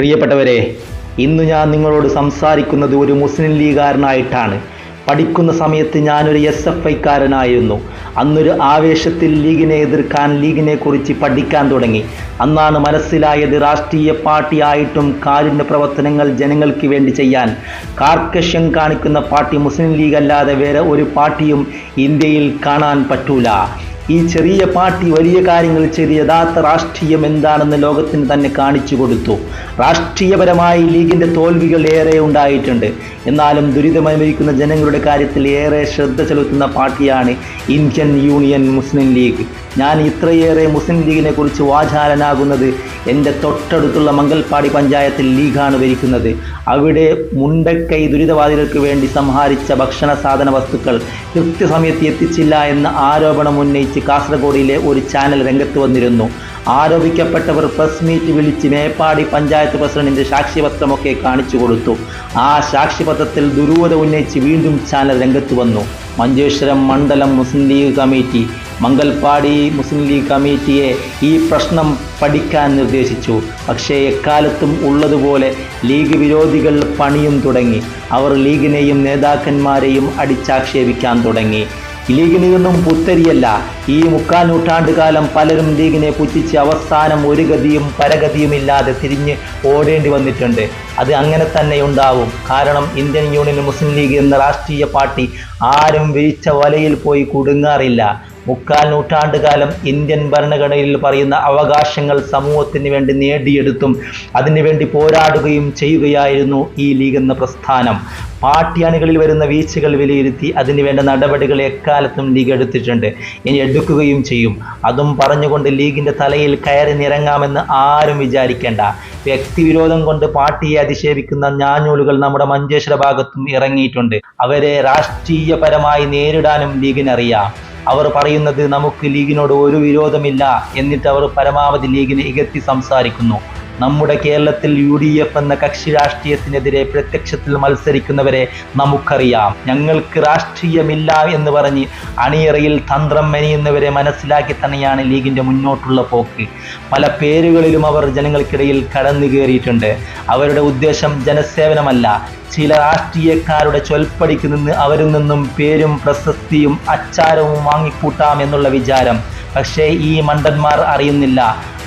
പ്രിയപ്പെട്ടവരെ ഇന്ന് ഞാൻ നിങ്ങളോട് സംസാരിക്കുന്നത് ഒരു മുസ്ലിം ലീഗുകാരനായിട്ടാണ്. പഠിക്കുന്ന സമയത്ത് ഞാനൊരു എസ് എഫ് ഐക്കാരനായിരുന്നു. അന്നൊരു ആവേശത്തിൽ ലീഗിനെ എതിർക്കാൻ ലീഗിനെ കുറിച്ച് പഠിക്കാൻ തുടങ്ങി. അന്നാണ് മനസ്സിലായത് രാഷ്ട്രീയ പാർട്ടിയായിട്ടും കാരുണ്യ പ്രവർത്തനങ്ങൾ ജനങ്ങൾക്ക് വേണ്ടി ചെയ്യാൻ. കാർക്കശ്യം കാണിക്കുന്ന പാർട്ടി മുസ്ലിം ലീഗ് അല്ലാതെ വേറെ ഒരു പാർട്ടിയും ഇന്ത്യയിൽ കാണാൻ പറ്റൂല. ഈ ചെറിയ പാർട്ടി വലിയ കാര്യങ്ങൾ ചെയ്ത് യഥാർത്ഥ രാഷ്ട്രീയം എന്താണെന്ന് ലോകത്തിന് തന്നെ കാണിച്ചു കൊടുത്തു. രാഷ്ട്രീയപരമായി ലീഗിന്റെ തോൽവികൾ ഏറെ ഉണ്ടായിട്ടുണ്ട്. എന്നാലും ദുരിതമനുഭവിക്കുന്ന ജനങ്ങളുടെ കാര്യത്തിൽ ഏറെ ശ്രദ്ധ ചെലുത്തുന്ന പാർട്ടിയാണ് ഇന്ത്യൻ യൂണിയൻ മുസ്ലിം ലീഗ്. ഞാൻ ഇത്രയേറെ മുസ്ലിം ലീഗിനെ കുറിച്ച് വാചാലനാകുന്നത് എന്റെ തൊട്ടടുത്തുള്ള മംഗൽപാടി പഞ്ചായത്തിൽ ലീഗാണ് ഭരിക്കുന്നത്. അവിടെ മുണ്ടക്കൈ ദുരിതബാധിതർക്ക് വേണ്ടി സംഹരിച്ച ഭക്ഷണ സാധന വസ്തുക്കൾ കൃത്യസമയത്ത് എത്തിച്ചില്ല എന്ന ആരോപണം ഉന്നയിച്ച് കാസർഗോഡിലെ ഒരു ചാനൽ രംഗത്ത് വന്നിരുന്നു. ആരോപിക്കപ്പെട്ടവർ പ്രസ് മീറ്റ് വിളിച്ച് മേപ്പാടി പഞ്ചായത്ത് പ്രസിഡന്റിന്റെ സാക്ഷ്യപത്രമൊക്കെ കാണിച്ചു കൊടുത്തു. ആ സാക്ഷ്യപത്രത്തിൽ ദുരൂഹത ഉന്നയിച്ച് വീണ്ടും ചാനൽ രംഗത്ത് വന്നു. മഞ്ചേശ്വരം മണ്ഡലം മുസ്ലിം ലീഗ് കമ്മിറ്റി മംഗൽപാടി മുസ്ലിം ലീഗ് കമ്മിറ്റിയെ ഈ പ്രശ്നം പഠിക്കാൻ നിർദ്ദേശിച്ചു. പക്ഷേ എക്കാലത്തും ഉള്ളതുപോലെ ലീഗ് വിരോധികൾ പണിയും തുടങ്ങി. അവർ ലീഗിനെയും നേതാക്കന്മാരെയും അടിച്ചാക്ഷേപിക്കാൻ തുടങ്ങി. ലീഗിൽ നിന്നും പുത്തരിയല്ല. ഈ മുക്കാൽ നൂറ്റാണ്ട് കാലം പലരും ലീഗിനെ പുച്ഛിച്ച് അവസാനം ഒരു ഗതിയും പരഗതിയുമില്ലാതെ തിരിഞ്ഞ് ഓടേണ്ടി വന്നിട്ടുണ്ട്. അത് അങ്ങനെ തന്നെ ഉണ്ടാവും. കാരണം ഇന്ത്യൻ യൂണിയൻ മുസ്ലിം ലീഗ് എന്ന രാഷ്ട്രീയ പാർട്ടി ആരും വിരിച്ച വലയിൽ പോയി കുടുങ്ങാറില്ല. മുക്കാൽ നൂറ്റാണ്ടുകാലം ഇന്ത്യൻ ഭരണഘടനയിൽ പറയുന്ന അവകാശങ്ങൾ സമൂഹത്തിന് വേണ്ടി നേടിയെടുത്തും അതിനുവേണ്ടി പോരാടുകയും ചെയ്യുകയായിരുന്നു ഈ ലീഗ് എന്ന പ്രസ്ഥാനം. പാർട്ടി അണികളിൽ വരുന്ന വീഴ്ചകൾ വിലയിരുത്തി അതിനുവേണ്ട നടപടികൾ എക്കാലത്തും ലീഗ് എടുത്തിട്ടുണ്ട്. ഇനി എടുക്കുകയും ചെയ്യും. അതും പറഞ്ഞുകൊണ്ട് ലീഗിന്റെ തലയിൽ കയറി നിറങ്ങാമെന്ന് ആരും വിചാരിക്കേണ്ട. വ്യക്തിവിരോധം കൊണ്ട് പാർട്ടിയെ അധിക്ഷേപിക്കുന്ന ഞാഞ്ഞൂലുകൾ നമ്മുടെ മഞ്ചേശ്വര ഭാഗത്തും ഇറങ്ങിയിട്ടുണ്ട്. അവരെ രാഷ്ട്രീയപരമായി നേരിടാനും ലീഗിനറിയാം. അവർ പറയുന്നത് നമുക്ക് ലീഗിനോട് ഒരു വിരോധമില്ല എന്നിട്ട് അവർ പരമാവധി ലീഗിനെ ഇകത്തി സംസാരിക്കുന്നു. നമ്മുടെ കേരളത്തിൽ യു ഡി എഫ് എന്ന കക്ഷി രാഷ്ട്രീയത്തിനെതിരെ പ്രത്യക്ഷത്തിൽ മത്സരിക്കുന്നവരെ നമുക്കറിയാം. ഞങ്ങൾക്ക് രാഷ്ട്രീയമില്ല എന്ന് പറഞ്ഞ് അണിയറയിൽ തന്ത്രം മെനിയുന്നവരെ മനസ്സിലാക്കി തന്നെയാണ് ലീഗിന്റെ മുന്നോട്ടുള്ള പോക്ക്. പല പേരുകളിലും അവർ ജനങ്ങൾക്കിടയിൽ കടന്നു കയറിയിട്ടുണ്ട്. അവരുടെ ഉദ്ദേശം ജനസേവനമല്ല. ചില രാഷ്ട്രീയക്കാരുടെ ചൊൽപ്പടിക്ക് നിന്ന് അവരിൽ നിന്നും പേരും പ്രശസ്തിയും അച്ചാരവും വാങ്ങിക്കൂട്ടാം എന്നുള്ള വിചാരം. പക്ഷേ ഈ മണ്ടന്മാർ അറിയുന്നില്ല.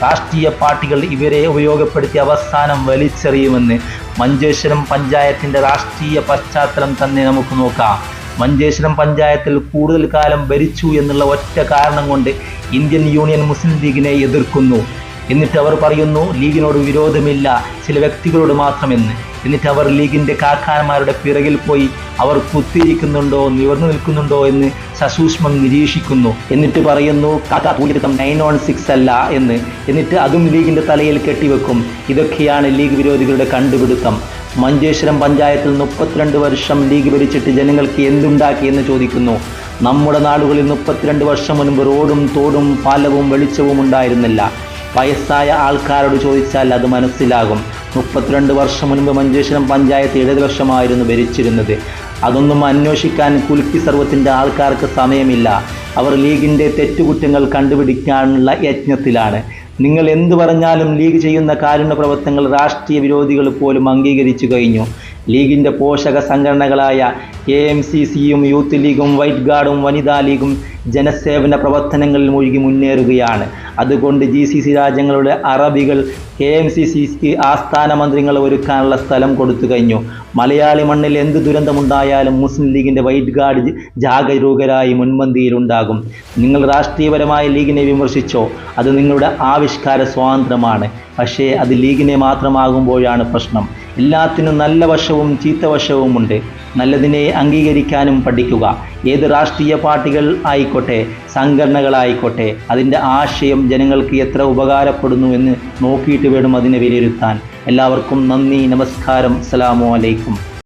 രാഷ്ട്രീയ പാർട്ടികൾ ഇവരെ ഉപയോഗപ്പെടുത്തി അവസാനം വലിച്ചെറിയുമെന്ന് മഞ്ചേശ്വരം പഞ്ചായത്തിന്റെ രാഷ്ട്രീയ പശ്ചാത്തലം തന്നെ നമുക്ക് നോക്കാം. മഞ്ചേശ്വരം പഞ്ചായത്തിൽ കൂടുതൽ കാലം ഭരിച്ചു എന്നുള്ള ഒറ്റ കാരണം കൊണ്ട് ഇന്ത്യൻ യൂണിയൻ മുസ്ലിം ലീഗിനെ എതിർക്കുന്നു. എന്നിട്ട് അവർ പറയുന്നു ലീഗിനോട് വിരോധമില്ല ചില വ്യക്തികളോട് മാത്രമെന്ന്. എന്നിട്ട് അവർ ലീഗിന്റെ കാക്കാന്മാരുടെ പിറകിൽ പോയി അവർ കുത്തിയിരിക്കുന്നുണ്ടോ നിവർന്നു നിൽക്കുന്നുണ്ടോ എന്ന് സസൂക്ഷ്മം നിരീക്ഷിക്കുന്നു. എന്നിട്ട് പറയുന്നു കാക്ക പൂരിതം നയൻ ഓൺ സിക്സ് അല്ല എന്ന്. എന്നിട്ട് അതും ലീഗിന്റെ തലയിൽ കെട്ടിവെക്കും. ഇതൊക്കെയാണ് ലീഗ് വിരോധികളുടെ കണ്ടുപിടുത്തം. മഞ്ചേശ്വരം പഞ്ചായത്തിൽ മുപ്പത്തിരണ്ട് വർഷം ലീഗ് ഭരിച്ചിട്ട് ജനങ്ങൾക്ക് എന്തുണ്ടാക്കി എന്ന് ചോദിക്കുന്നു. നമ്മുടെ നാടുകളിൽ മുപ്പത്തിരണ്ട് വർഷം മുൻപ് റോഡും തോടും പാലവും വെളിച്ചവും ഉണ്ടായിരുന്നില്ല. വയസ്സായ ആൾക്കാരോട് ചോദിച്ചാൽ അത് മനസ്സിലാകും. മുപ്പത്തിരണ്ട് വർഷം മുൻപ് മഞ്ചേശ്വരം പഞ്ചായത്ത് ഇടതുപക്ഷമായിരുന്നു ഭരിച്ചിരുന്നത്. അതൊന്നും അന്വേഷിക്കാൻ കുലുക്കി സർവത്തിന്റെ ആൾക്കാർക്ക് സമയമില്ല. അവർ ലീഗിന്റെ തെറ്റുകുറ്റങ്ങൾ കണ്ടുപിടിക്കാനുള്ള യജ്ഞത്തിലാണ് നിങ്ങൾ എന്തു പറഞ്ഞാലും ലീഗ് ചെയ്യുന്ന കാരുണ്യ പ്രവർത്തനങ്ങൾ രാഷ്ട്രീയ വിരോധികൾ പോലും അംഗീകരിച്ചു കഴിഞ്ഞു. ലീഗിന്റെ പോഷക സംഘടനകളായ എ എം സി സിയും യൂത്ത് ലീഗും വൈറ്റ് ഗാർഡും വനിതാ ലീഗും ജനസേവന പ്രവർത്തനങ്ങളിൽ മുഴുകി മുന്നേറുകയാണ്. അതുകൊണ്ട് ജി സി സി രാജ്യങ്ങളുടെ അറബികൾ കെ എം സി സിക്ക് ആസ്ഥാന മന്ത്രിങ്ങൾ ഒരുക്കാനുള്ള സ്ഥലം കൊടുത്തു കഴിഞ്ഞു. മലയാളി മണ്ണിൽ എന്ത് ദുരന്തമുണ്ടായാലും മുസ്ലിം ലീഗിന്റെ വൈറ്റ് ഗാർഡ് ജാഗരൂകരായി മുൻപന്തിയിലുണ്ടാകും. നിങ്ങൾ രാഷ്ട്രീയപരമായ ലീഗിനെ വിമർശിച്ചോ അത് നിങ്ങളുടെ ആവിഷ്കാര സ്വാതന്ത്ര്യമാണ്. പക്ഷേ അത് ലീഗിനെ മാത്രമാകുമ്പോഴാണ് പ്രശ്നം. എല്ലാത്തിനും നല്ല വശവും ചീത്ത വശവുമുണ്ട്. നല്ലതിനെ അംഗീകരിക്കാനും പഠിക്കുക. ഏത് രാഷ്ട്രീയ പാർട്ടികൾ ആയിക്കോട്ടെ സംഘടനകളായിക്കോട്ടെ അതിന്റെ ആശയം ജനങ്ങൾക്ക് എത്ര ഉപകാരപ്പെടുന്നു എന്ന് നോക്കിയിട്ട് വേണം അതിനെ വിലയിരുത്താൻ. എല്ലാവർക്കും നന്ദി നമസ്കാരം അസ്സാമു അലൈക്കും.